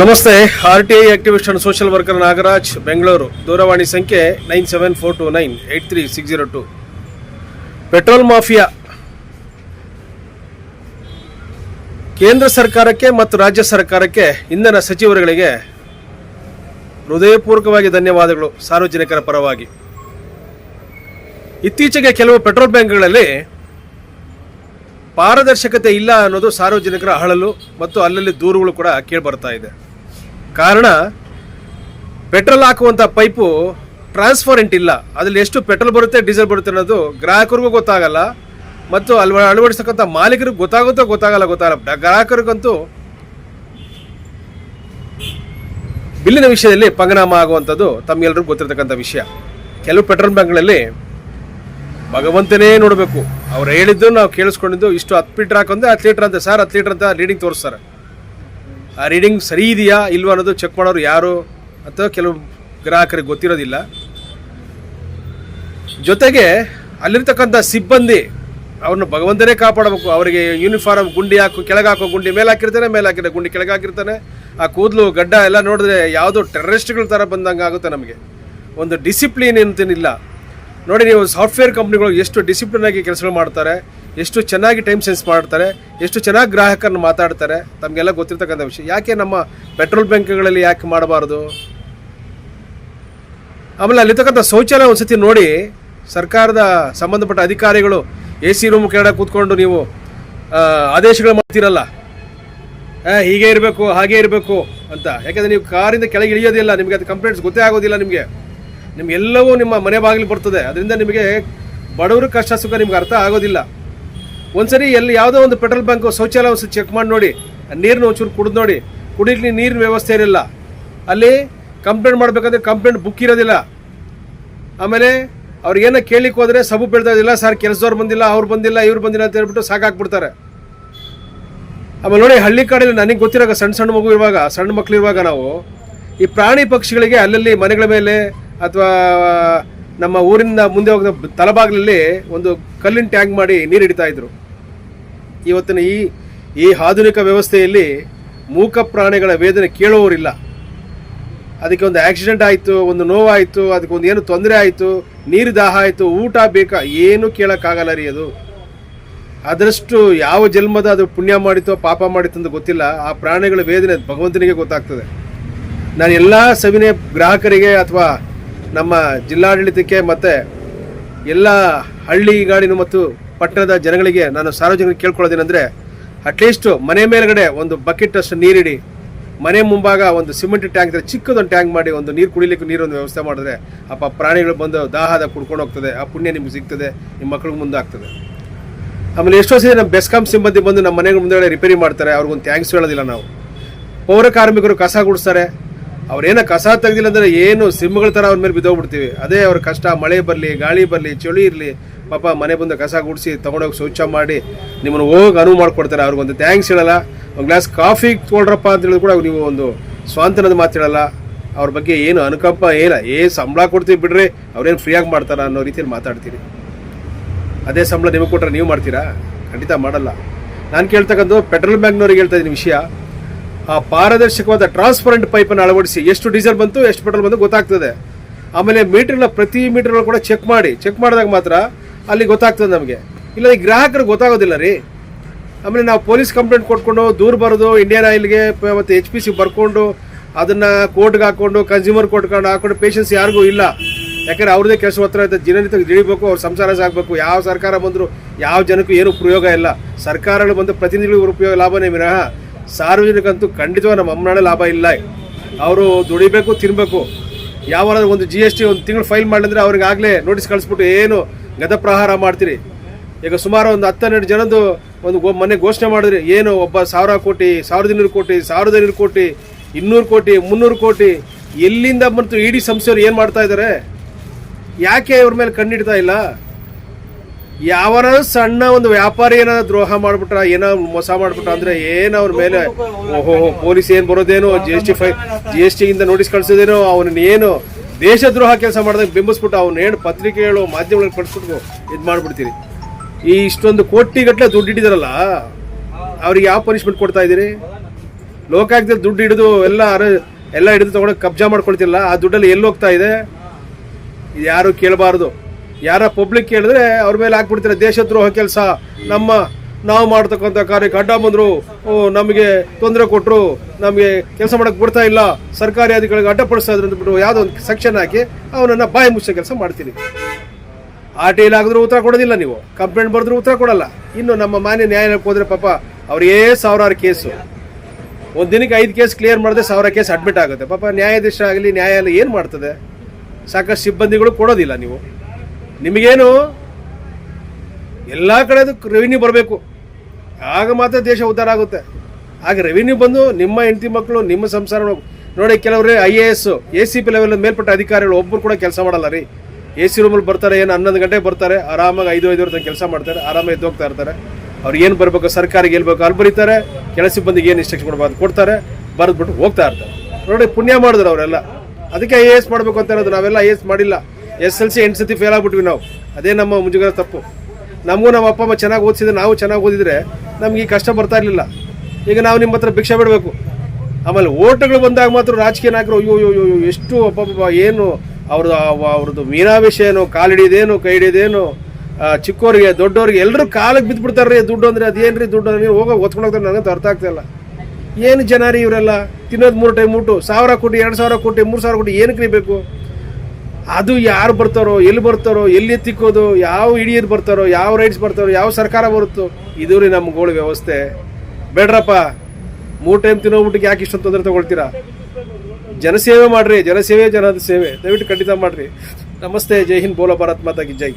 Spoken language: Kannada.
ನಮಸ್ತೆ. R T I activist and social worker Nagaraj, Bengaluru. ದೂರವಾಣಿ ಸಂಖ್ಯೆ nine seven four two nine eight three six zero two. Petrol mafia. ಕೇಂದ್ರ ಸರ್ಕಾರಕ್ಕೆ ಮತ್ತು ರಾಜ್ಯ ಸರ್ಕಾರಕ್ಕೆ ಇಂಧನ ಸಚಿವರುಗಳಿಗೆ ಹೃದಯಪೂರ್ವಕವಾಗಿ ಧನ್ಯವಾದಗಳು. ಸಾರ್ವಜನಿಕರ ಪರವಾಗಿ. ಇತ್ತೀಚೆಗೆ ಕೆಲವು ಪೆಟ್ರೋಲ್ ಬ್ಯಾಂಕ್ಗಳಲ್ಲಿ ಪಾರದರ್ಶಕತೆ ಇಲ್ಲ ಅನ್ನೋದು ಸಾರ್ವಜನಿಕರ ಅಳಲು ಮತ್ತು ಅಲ್ಲಲ್ಲಿ ದೂರುಗಳು ಕೂಡ ಕೇಳಿಬರ್ತಾ ಇದೆ. ಕಾರಣ ಪೆಟ್ರೋಲ್ ಹಾಕುವಂಥ ಪೈಪು ಟ್ರಾನ್ಸ್ಪರೆಂಟ್ ಇಲ್ಲ. ಅದರಲ್ಲಿ ಎಷ್ಟು ಪೆಟ್ರೋಲ್ ಬರುತ್ತೆ, ಡೀಸೆಲ್ ಬರುತ್ತೆ ಅನ್ನೋದು ಗ್ರಾಹಕರಿಗೂ ಗೊತ್ತಾಗಲ್ಲ. ಮತ್ತು ಅಲ್ವ ಅಳವಡಿಸ್ತಕ್ಕಂಥ ಮಾಲೀಕರಿಗೂ ಗೊತ್ತಾಗುತ್ತೋ ಗೊತ್ತಾಗಲ್ಲ ಗೊತ್ತಾಗಲ್ಲ. ಗ್ರಾಹಕರಿಗಂತೂ ಬಿಲ್ಲಿನ ವಿಷಯದಲ್ಲಿ ಪಂಗನಾಮ ಆಗುವಂಥದ್ದು ತಮಗೆಲ್ಲರಿಗೂ ಗೊತ್ತಿರತಕ್ಕಂಥ ವಿಷಯ. ಕೆಲವು ಪೆಟ್ರೋಲ್ ಬ್ಯಾಂಕ್ಗಳಲ್ಲಿ ಭಗವಂತನೇ ನೋಡಬೇಕು. ಅವ್ರು ಹೇಳಿದ್ದು ನಾವು ಕೇಳಿಸ್ಕೊಂಡಿದ್ದು ಇಷ್ಟು ಹತ್ತು ಲೀಟ್ರ್ ಹಾಕೊಂಡೆ ಹತ್ತು ಲೀಟ್ರ್ ಅಂತ, ಸರ್, ಹತ್ತು ಲೀಟ್ರ್ ಅಂತ ರೀಡಿಂಗ್ ತೋರಿಸ್ತಾರೆ. ಆ ರೀಡಿಂಗ್ ಸರಿ ಇದೆಯಾ ಇಲ್ವಾ ಅನ್ನೋದು ಚೆಕ್ ಮಾಡೋರು ಯಾರು ಅಥವಾ ಕೆಲವು ಗ್ರಾಹಕರಿಗೆ ಗೊತ್ತಿರೋದಿಲ್ಲ. ಜೊತೆಗೆ ಅಲ್ಲಿರ್ತಕ್ಕಂಥ ಸಿಬ್ಬಂದಿ ಅವ್ರನ್ನ ಭಗವಂತನೇ ಕಾಪಾಡಬೇಕು. ಅವರಿಗೆ ಯೂನಿಫಾರ್ಮ್ ಗುಂಡಿ ಹಾಕು, ಕೆಳಗೆ ಹಾಕೋ ಗುಂಡಿ, ಮೇಲೆ ಹಾಕಿರ್ತಾನೆ ಮೇಲೆ ಹಾಕಿರ್ತಾನೆ ಗುಂಡಿ ಕೆಳಗೆ ಹಾಕಿರ್ತಾನೆ. ಆ ಕೂದಲು, ಗಡ್ಡ ಎಲ್ಲ ನೋಡಿದ್ರೆ ಯಾವುದೋ ಟೆರರಿಸ್ಟ್ಗಳ ಥರ ಬಂದಂಗೆ ಆಗುತ್ತೆ ನಮಗೆ. ಒಂದು ಡಿಸಿಪ್ಲಿನ್ ಅಂತೇನಿಲ್ಲ ನೋಡಿ ನೀವು ಸಾಫ್ಟ್ವೇರ್ ಕಂಪ್ನಿಗಳು ಎಷ್ಟು ಡಿಸಿಪ್ಲಿನ್ ಆಗಿ ಕೆಲಸಗಳು ಮಾಡ್ತಾರೆ. ಎಷ್ಟು ಚೆನ್ನಾಗಿ ಟೈಮ್ ಸೆನ್ಸ್ ಮಾಡ್ತಾರೆ, ಎಷ್ಟು ಚೆನ್ನಾಗಿ ಗ್ರಾಹಕರನ್ನು ಮಾತಾಡ್ತಾರೆ, ತಮಗೆಲ್ಲ ಗೊತ್ತಿರ್ತಕ್ಕಂಥ ವಿಷಯ. ಯಾಕೆ ನಮ್ಮ ಪೆಟ್ರೋಲ್ ಬ್ಯಾಂಕ್ಗಳಲ್ಲಿ ಯಾಕೆ ಮಾಡಬಾರ್ದು? ಆಮೇಲೆ ಅಲ್ಲಿರ್ತಕ್ಕಂಥ ಶೌಚಾಲಯ ಒಂದ್ಸತಿ ನೋಡಿ, ಸರ್ಕಾರದ ಸಂಬಂಧಪಟ್ಟ ಅಧಿಕಾರಿಗಳು ಎ ಸಿ ರೂಮ್ ಕೆಳಗೆ ಕೂತ್ಕೊಂಡು ನೀವು ಆದೇಶಗಳು ಮಾಡ್ತೀರಲ್ಲ. ಹೀಗೆ ಇರಬೇಕು, ಹಾಗೆ ಇರಬೇಕು ಅಂತ. ಯಾಕೆಂದರೆ ನೀವು ಕಾರಿಂದ ಕೆಳಗೆ ಇಳಿಯೋದಿಲ್ಲ, ನಿಮಗೆ ಅದು ಕಂಪ್ಲೇಂಟ್ಸ್ ಗೊತ್ತೇ ಆಗೋದಿಲ್ಲ ನಿಮಗೆ. ನಿಮಗೆಲ್ಲವೂ ನಿಮ್ಮ ಮನೆ ಬಾಗಿಲು ಬರ್ತದೆ. ಅದರಿಂದ ನಿಮಗೆ ಬಡವರು ಕಷ್ಟ ಸುಖ ನಿಮ್ಗೆ ಅರ್ಥ ಆಗೋದಿಲ್ಲ. ಒಂದ್ಸರಿ ಎಲ್ಲಿ ಯಾವುದೋ ಒಂದು ಪೆಟ್ರೋಲ್ ಬಂಕ್ ಶೌಚಾಲಯ ಒಂದ್ಸರಿ ಚೆಕ್ ಮಾಡಿ ನೋಡಿ. ನೀರನ್ನ ಒಂಚೂರು ಕುಡಿದು ನೋಡಿ. ಕುಡಿಲಿ ನೀರಿನ ವ್ಯವಸ್ಥೆ ಇರಲಿಲ್ಲ. ಅಲ್ಲಿ ಕಂಪ್ಲೇಂಟ್ ಮಾಡಬೇಕಂದ್ರೆ ಕಂಪ್ಲೇಂಟ್ ಬುಕ್ ಇರೋದಿಲ್ಲ. ಆಮೇಲೆ ಅವ್ರಿಗೇನೋ ಕೇಳಿಕ್ಕೆ ಹೋದರೆ ಸಬು ಬೀಳ್ತಾ ಇದಿಲ್ಲ ಸರ್, ಕೆಲಸದವ್ರು ಬಂದಿಲ್ಲ, ಅವ್ರು ಬಂದಿಲ್ಲ, ಇವ್ರು ಬಂದಿಲ್ಲ ಅಂತ ಹೇಳ್ಬಿಟ್ಟು ಸಾಕಾಕ್ಬಿಡ್ತಾರೆ ಆಮೇಲೆ ನೋಡಿ, ಹಳ್ಳಿ ಕಾಡಲ್ಲಿ ನನಗೆ ಗೊತ್ತಿರೋ ಸಣ್ಣ ಸಣ್ಣ ಮಗು ಇರುವಾಗ, ಸಣ್ಣ ಮಕ್ಕಳು ಇರುವಾಗ ನಾವು ಈ ಪ್ರಾಣಿ ಪಕ್ಷಿಗಳಿಗೆ ಅಲ್ಲಲ್ಲಿ ಮನೆಗಳ ಮೇಲೆ ಅಥವಾ ನಮ್ಮ ಊರಿನ ಮುಂದೆ ಹೋಗಿದ ತಲಬಾಗ್ಲಲ್ಲಿ ಒಂದು ಕಲ್ಲಿನ ಟ್ಯಾಂಕ್ ಮಾಡಿ ನೀರು ಹಿಡಿತಾ ಇದ್ರು. ಇವತ್ತಿನ ಈ ಈ ಆಧುನಿಕ ವ್ಯವಸ್ಥೆಯಲ್ಲಿ ಮೂಕ ಪ್ರಾಣಿಗಳ ವೇದನೆ ಕೇಳುವವರಿಲ್ಲ. ಅದಕ್ಕೆ ಒಂದು ಆಕ್ಸಿಡೆಂಟ್ ಆಯಿತು, ಒಂದು ನೋವಾಯಿತು, ಅದಕ್ಕೆ ಒಂದು ಏನು ತೊಂದರೆ ಆಯಿತು, ನೀರು ದಾಹ ಆಯಿತು, ಊಟ ಬೇಕಾ, ಏನು ಕೇಳೋಕ್ಕಾಗಲ್ಲ ರೀ ಅದು. ಅದರಷ್ಟು ಯಾವ ಜನ್ಮದ ಅದು ಪುಣ್ಯ ಮಾಡಿತೋ ಪಾಪ ಮಾಡಿತು ಅಂತ ಗೊತ್ತಿಲ್ಲ. ಆ ಪ್ರಾಣಿಗಳ ವೇದನೆ ಭಗವಂತನಿಗೆ ಗೊತ್ತಾಗ್ತದೆ. ನಾನು ಎಲ್ಲ ಸವಿನಯ ಗ್ರಾಹಕರಿಗೆ ಅಥವಾ ನಮ್ಮ ಜಿಲ್ಲಾಡಳಿತಕ್ಕೆ ಮತ್ತು ಎಲ್ಲ ಹಳ್ಳಿಗಾಡಿನ ಮತ್ತು ಪಟ್ಟಣದ ಜನಗಳಿಗೆ ನಾನು ಸಾರ್ವಜನಿಕರಿಗೆ ಕೇಳ್ಕೊಳ್ಳೋದೇನೆಂದರೆ ಅಟ್ಲೀಸ್ಟು ಮನೆ ಮೇಲ್ಗಡೆ ಒಂದು ಬಕೆಟ್ ಅಷ್ಟು ನೀರಿಡಿ. ಮನೆ ಮುಂಭಾಗ ಒಂದು ಸಿಮೆಂಟ್ ಟ್ಯಾಂಕ್ ಚಿಕ್ಕದೊಂದು ಟ್ಯಾಂಕ್ ಮಾಡಿ ಒಂದು ನೀರು ಕುಡಿಲಿಕ್ಕೆ ನೀರೊಂದು ವ್ಯವಸ್ಥೆ ಮಾಡಿದ್ರೆ, ಅಪ್ಪ ಪ್ರಾಣಿಗಳು ಬಂದು ದಾಹದ ಕುಡ್ಕೊಂಡು ಹೋಗ್ತದೆ, ಆ ಪುಣ್ಯ ನಿಮ್ಗೆ ಸಿಗ್ತದೆ, ನಿಮ್ಮ ಮಕ್ಳಿಗೆ ಮುಂದೆ ಆಗ್ತದೆ ಆಮೇಲೆ ಎಷ್ಟೋ ಸರಿ ನಮ್ಮ ಬೆಸ್ಕಾಂ ಸಿಬ್ಬಂದಿ ಬಂದು ನಮ್ಮ ಮನೆಗಳ ಮುಂದೆ ರಿಪೇರಿ ಮಾಡ್ತಾರೆ, ಅವ್ರಿಗೊಂದು ಥ್ಯಾಂಕ್ಸ್ ಹೇಳೋದಿಲ್ಲ ನಾವು. ಪೌರ ಕಾರ್ಮಿಕರು ಕಸ ಗುಡಿಸ್ತಾರೆ ಅವ್ರೇನೋ ಕಸ ತೆಗ್ದಿಲ್ಲ ಅಂದರೆ ಏನು ಸಿಂಹಗಳ ಥರ ಅವ್ರ ಮೇಲೆ ಬಿದ್ದೋಗ್ಬಿಡ್ತೀವಿ. ಅದೇ ಅವ್ರ ಕಷ್ಟ, ಮಳೆ ಬರಲಿ, ಗಾಳಿ ಬರಲಿ, ಚಳಿ ಇರಲಿ, ಪಾಪ ಮನೆ ಬಂದು ಕಸ ಗುಡಿಸಿ ತೊಗೊಂಡೋಗಿ ಸ್ವಚ್ಛ ಮಾಡಿ ನಿಮ್ಮನ್ನು ಹೋಗಿ ಅನುವು ಮಾಡ್ಕೊಡ್ತಾರೆ. ಅವ್ರಿಗೊಂದು ಥ್ಯಾಂಕ್ಸ್ ಹೇಳಲ್ಲ. ಒಂದು ಗ್ಲಾಸ್ ಕಾಫಿ ತೊಗೊಳ್ರಪ್ಪ ಅಂತ ಹೇಳಿದ್ರು ಕೂಡ ನೀವು ಒಂದು ಸ್ವಾಂತನದ ಮಾತು ಹೇಳಲ್ಲ. ಅವ್ರ ಬಗ್ಗೆ ಏನು ಅನುಕಂಪ ಏನ, ಏ ಸಂಬಳ ಕೊಡ್ತೀವಿ ಬಿಡ್ರಿ, ಅವ್ರೇನು ಫ್ರೀಯಾಗಿ ಮಾಡ್ತಾರ ಅನ್ನೋ ರೀತಿಯಲ್ಲಿ ಮಾತಾಡ್ತೀರಿ. ಅದೇ ಸಂಬಳ ನಿಮಗೆ ಕೊಟ್ಟರೆ ನೀವು ಮಾಡ್ತೀರಾ? ಖಂಡಿತ ಮಾಡಲ್ಲ. ನಾನು ಕೇಳ್ತಕ್ಕಂಥ ಪೆಟ್ರೋಲ್ ಬ್ಯಾಂಕ್ನವ್ರಿಗೆ ಹೇಳ್ತಾ ಇದ್ದೀನಿ ವಿಷಯ. ಆ ಪಾರದರ್ಶಕವಾದ ಟ್ರಾನ್ಸ್ಪರೆಂಟ್ ಪೈಪನ್ನು ಅಳವಡಿಸಿ ಎಷ್ಟು ಡೀಸೆಲ್ ಬಂತು, ಎಷ್ಟು ಪೆಟ್ರೋಲ್ ಬಂತು ಗೊತ್ತಾಗ್ತದೆ. ಆಮೇಲೆ ಮೀಟರ್ನ ಪ್ರತಿ ಮೀಟರ್ಗಳು ಕೂಡ ಚೆಕ್ ಮಾಡಿ ಚೆಕ್ ಮಾಡಿದಾಗ ಮಾತ್ರ ಅಲ್ಲಿ ಗೊತ್ತಾಗ್ತದೆ ನಮಗೆ. ಇಲ್ಲ ಈ ಗ್ರಾಹಕರಿಗೆ ಗೊತ್ತಾಗೋದಿಲ್ಲ ರೀ. ಆಮೇಲೆ ನಾವು ಪೊಲೀಸ್ ಕಂಪ್ಲೇಂಟ್ ಕೊಟ್ಕೊಂಡು ದೂರ ಬರೋದು ಇಂಡಿಯನ್ ಆಯಿಲ್ಗೆ ಮತ್ತು ಎಚ್ ಪಿ ಸಿ ಬರ್ಕೊಂಡು ಅದನ್ನು ಕೋರ್ಟ್ಗೆ ಹಾಕ್ಕೊಂಡು ಕನ್ಸ್ಯೂಮರ್ ಕೊಟ್ಕೊಂಡು ಹಾಕೊಂಡು ಪೇಷನ್ಸ್ ಯಾರಿಗೂ ಇಲ್ಲ. ಯಾಕಂದ್ರೆ ಅವ್ರದೇ ಕೆಲಸ ಹತ್ರ ಇದ್ದ ದಿನನಿತ್ಯ ದುಡಿಬೇಕು ಅವ್ರ ಸಂಸಾರ ಸಾಕಬೇಕು. ಯಾವ ಸರ್ಕಾರ ಬಂದರೂ ಯಾವ ಜನಕ್ಕೂ ಏನು ಉಪಯೋಗ ಇಲ್ಲ. ಸರ್ಕಾರಗಳು ಬಂದು ಪ್ರತಿನಿಧಿಗಳಿಗೆ ಉಪಯೋಗ ಲಾಭನೇ ವಿನಃ ಸಾರ್ವಜನಿಕಂತೂ ಖಂಡಿತವಾಗಿ ನಮ್ಮ ಅಮ್ಮನಾಳೆ ಲಾಭ ಇಲ್ಲ. ಅವರು ದುಡಿಬೇಕು ತಿನ್ನಬೇಕು ಯಾವಾಗ ಒಂದು ಜಿ ಎಸ್ ಟಿ ಒಂದು ತಿಂಗಳು ಫೈಲ್ ಮಾಡಿದ್ರೆ ಅವ್ರಿಗೆ ಆಗಲೇ ನೋಟಿಸ್ ಕಳಿಸ್ಬಿಟ್ಟು ಏನು ಗದಪ್ರಹಾರ ಮಾಡ್ತೀರಿ? ಈಗ ಸುಮಾರು ಒಂದು ಹತ್ತೆರಡು ಜನದ್ದು ಒಂದು ಮನೆ ಘೋಷಣೆ ಮಾಡಿದ್ರಿ ಏನು ಒಬ್ಬ ಸಾವಿರ ಕೋಟಿ ಸಾವಿರದ ಇನ್ನೂರು ಕೋಟಿ ಸಾವಿರದ ಐನೂರು ಕೋಟಿ, ಇನ್ನೂರು ಕೋಟಿ, ಮುನ್ನೂರು ಕೋಟಿ, ಎಲ್ಲಿಂದ ಬಂತು ಇಡೀ ಸಂಸ್ಥೆಯವರು ಏನು ಮಾಡ್ತಾ ಇದ್ದಾರೆ ಯಾಕೆ ಇವ್ರ ಮೇಲೆ ಕಣ್ಣಿಡ್ತಾ ಇಲ್ಲ? ಯಾವನ ಸಣ್ಣ ಒಂದು ವ್ಯಾಪಾರಿ ಏನಾದ್ರು ದ್ರೋಹ ಮಾಡ್ಬಿಟ್ರ, ಏನೋ ಮೋಸ ಮಾಡ್ಬಿಟ್ರ ಅಂದ್ರೆ ಏನು ಅವ್ರ ಮೇಲೆ? ಓಹೋ ಪೊಲೀಸ್ ಏನ್ ಬರೋದೇನೋ? ಜಿ ಎಸ್ ಟಿ ಫೈ ಜಿ ಎಸ್ ಟಿಯಿಂದ ನೋಟಿಸ್ ಕಳ್ಸೋದೇನು? ಅವನ ಏನು? ದೇಶದ್ರೋಹ ಕೆಲಸ ಮಾಡಿದಾಗ ಬಿಂಬಿಸ್ಬಿಟ್ಟು ಅವ್ನ ಏನು ಪತ್ರಿಕೆಗಳು ಮಾಧ್ಯಮಗಳಿಗೆ ಕಳಿಸ್ಬಿಟ್ಟು ಇದು ಮಾಡ್ಬಿಡ್ತೀರಿ. ಈ ಇಷ್ಟೊಂದು ಕೋಟಿ ಗಟ್ಟಲೆ ದುಡ್ಡು ಇಟ್ಟಿದಾರಲ್ಲ ಅವ್ರಿಗೆ ಯಾವ ಪನಿಷ್ಮೆಂಟ್ ಕೊಡ್ತಾ ಇದ್ದೀರಿ? ಲೋಕಾಯುಕ್ತದಲ್ಲಿ ದುಡ್ಡು ಹಿಡಿದು ಎಲ್ಲ ಎಲ್ಲ ಹಿಡಿದು ತಗೊಂಡು ಕಬ್ಜಾ ಮಾಡ್ಕೊಳ್ತಿಲ್ಲ, ಆ ದುಡ್ಡಲ್ಲಿ ಎಲ್ಲಿ ಹೋಗ್ತಾ ಇದೆ? ಇದು ಯಾರು ಕೇಳಬಾರ್ದು. ಯಾರ ಪಬ್ಲಿಕ್ ಕೇಳಿದ್ರೆ ಅವ್ರ ಮೇಲೆ ಹಾಕ್ಬಿಡ್ತಾರೆ. ದೇಶದ್ರೋಹ ಕೆಲಸ. ನಮ್ಮ ನಾವು ಮಾಡ್ತಕ್ಕಂಥ ಕಾರ್ಯಕ್ಕೆ ಅಡ್ಡ ಬಂದರು ನಮಗೆ ತೊಂದರೆ ಕೊಟ್ಟರು ನಮಗೆ ಕೆಲಸ ಮಾಡಕ್ಕೆ ಬಿಡ್ತಾ ಇಲ್ಲ, ಸರ್ಕಾರಿ ಅಧಿಕಾರಿಗಳಿಗೆ ಅಡ್ಡಪಡಿಸ್ತಾ ಇದ್ರು ಅಂದ್ಬಿಟ್ಟು ಯಾವುದೋ ಒಂದು ಸೆಕ್ಷನ್ ಹಾಕಿ ಅವನನ್ನು ಬಾಯಿ ಮುಚ್ಚೋ ಕೆಲಸ ಮಾಡ್ತೀನಿ. ಆರ್ ಟಿ ಐಲಿ ಆಗಿದ್ರು ಉತ್ತರ ಕೊಡೋದಿಲ್ಲ ನೀವು. ಕಂಪ್ಲೇಂಟ್ ಬರೆದ್ರು ಉತ್ತರ ಕೊಡಲ್ಲ. ಇನ್ನು ನಮ್ಮ ಮಾನ್ಯ ನ್ಯಾಯಾಲಯಕ್ಕೆ ಹೋದ್ರೆ ಪಾಪ ಅವರೇ ಸಾವಿರಾರು ಕೇಸು. ಒಂದು ದಿನಕ್ಕೆ ಐದು ಕೇಸ್ ಕ್ಲಿಯರ್ ಮಾಡಿದ್ರೆ ಸಾವಿರ ಕೇಸ್ ಅಡ್ಮಿಟ್ ಆಗುತ್ತೆ. ಪಾಪ ನ್ಯಾಯಾಧೀಶ ಆಗಲಿ ನ್ಯಾಯಾಲಯ ಏನು ಮಾಡ್ತದೆ? ಸಾಕಷ್ಟು ಸಿಬ್ಬಂದಿಗಳು ಕೊಡೋದಿಲ್ಲ ನೀವು. ನಿಮಗೇನು? ಎಲ್ಲ ಕಡೆದು ರೆವಿನ್ಯೂ ಬರಬೇಕು. ಆಗ ಮಾತ್ರ ದೇಶ ಉದ್ಧಾರ ಆಗುತ್ತೆ. ಆಗ ರೆವಿನ್ಯೂ ಬಂದು ನಿಮ್ಮ ಹೆಂಡತಿ ಮಕ್ಕಳು, ನಿಮ್ಮ ಸಂಸಾರ ನೋಡಿ. ಕೆಲವರು I A S A C P level ಮೇಲ್ಪಟ್ಟ ಅಧಿಕಾರಿಗಳು ಒಬ್ಬರು ಕೂಡ ಕೆಲಸ ಮಾಡಲ್ಲ ರೀ. ಎ ಸಿ ರೂಮಲ್ಲಿ ಬರ್ತಾರೆ, ಏನು ಹನ್ನೊಂದು ಗಂಟೆಗೆ ಬರ್ತಾರೆ, ಆರಾಮಾಗಿ ಐದು ಐದು ತನಕ ಕೆಲಸ ಮಾಡ್ತಾರೆ ಆರಾಮಾಗಿ ಎದ್ದು ಹೋಗ್ತಾ ಇರ್ತಾರೆ ಅವ್ರು ಏನು ಬರಬೇಕು ಸರ್ಕಾರಿಗೆ ಹೇಳ್ಬೇಕು ಅಲ್ಲಿ ಬರೀತಾರೆ ಕೆಲ ಸಿಬ್ಬಂದಿಗೆ ಏನು ಇನ್ಸ್ಟ್ರಕ್ಷನ್ ಕೊಡಬಾರ್ದು ಕೊಡ್ತಾರೆ ಬರೆದ್ಬಿಟ್ಟು ಹೋಗ್ತಾ ಇರ್ತಾರೆ ನೋಡಿ ಪುಣ್ಯ ಮಾಡಿದ್ರು ಅವರೆಲ್ಲ ಅದಕ್ಕೆ ಐ ಎ ಎಸ್ ಮಾಡಬೇಕು ಅಂತ ಹೇಳೋದು ನಾವೆಲ್ಲ ಐ ಎ ಎಸ್ ಮಾಡಿಲ್ಲ ಎಸ್ ಎಲ್ ಸಿ ಎಂಟು ಸತಿ ಫೇಲ್ ಆಗ್ಬಿಟ್ವಿ ನಾವು. ಅದೇ ನಮ್ಮ ಮುಂಜುಗರ ತಪ್ಪು. ನಮಗೂ ನಮ್ಮ ಅಪ್ಪ ಅಮ್ಮ ಚೆನ್ನಾಗಿ ಓದಿಸಿದ್ರೆ, ನಾವು ಚೆನ್ನಾಗಿ ಓದಿದ್ರೆ ನಮ್ಗೆ ಈ ಕಷ್ಟ ಬರ್ತಾ ಇರಲಿಲ್ಲ. ಈಗ ನಾವು ನಿಮ್ಮ ಹತ್ರ ಭಿಕ್ಷೆ ಬಿಡಬೇಕು. ಆಮೇಲೆ ಓಟ್ಗಳು ಬಂದಾಗ ಮಾತ್ರ ರಾಜಕೀಯ ನಾಯಕರು, ಅಯ್ಯೋ ಅಯ್ಯೋ ಎಷ್ಟು ಅಪ್ಪ ಏನು ಅವ್ರದ್ದು ಅವ್ರದ್ದು ಮೀನಾವೇಶ ಏನು, ಕಾಲು ಹಿಡಿಯೋದೇನು, ಕೈ ಹಿಡಿಯೋದೇನು ಚಿಕ್ಕವರಿಗೆ ದೊಡ್ಡವರಿಗೆ ಎಲ್ಲರೂ ಕಾಲಿಗೆ ಬಿದ್ದುಬಿಡ್ತಾರೆ ರೀ ದುಡ್ಡು ಅಂದರೆ ಅದೇನು ರೀ ದುಡ್ಡು ಅಂದರೆ ಹೋಗೋ ಹೋಗ್ತಾರೆ, ನನಗಂತೂ ಅರ್ಥ ಆಗ್ತಾಯಿಲ್ಲ ಏನು ಜನ ರೀ ಇವರೆಲ್ಲ? ತಿನ್ನೋದು ಮೂರು ಟೈಮ್ ಊಟು, ಸಾವಿರ ಕೋಟಿ, ಎರಡು ಸಾವಿರ ಕೋಟಿ, ಮೂರು ಸಾವಿರ ಕೋಟಿ, ಏನಕ್ಕೆ ರೀ ಬೇಕು? ಅದು ಯಾರು ಬರ್ತಾರೋ, ಎಲ್ಲಿ ಬರ್ತಾರೋ, ಎಲ್ಲಿ ಎತ್ತಿಕ್ಕೋದು, ಯಾವ ಹಿಡಿಯೋದು ಬರ್ತಾರೋ, ಯಾವ ರೈಟ್ಸ್ ಬರ್ತಾರೋ, ಯಾವ ಸರ್ಕಾರ ಬರುತ್ತೋ, ಇದು ರೀ ನಮ್ಮ ಗೋಳು ವ್ಯವಸ್ಥೆ. ಬೇಡ್ರಪ್ಪ ಮೂರು ಟೈಮ್ ತಿನ್ನೋ ಊಟಕ್ಕೆ ಯಾಕೆ ಇಷ್ಟೊಂದು ತೊಂದರೆ ತಗೊಳ್ತೀರಾ? ಜನಸೇವೆ ಮಾಡ್ರಿ, ಜನಸೇವೆ ಜನದ ಸೇವೆ. ದಯವಿಟ್ಟು ಖಂಡಿತ ಮಾಡ್ರಿ. ನಮಸ್ತೆ, ಜೈ ಹಿಂದ್, ಬೋಲೋ ಭಾರತ್ ಮಾತಾಗಿ, ಜೈ.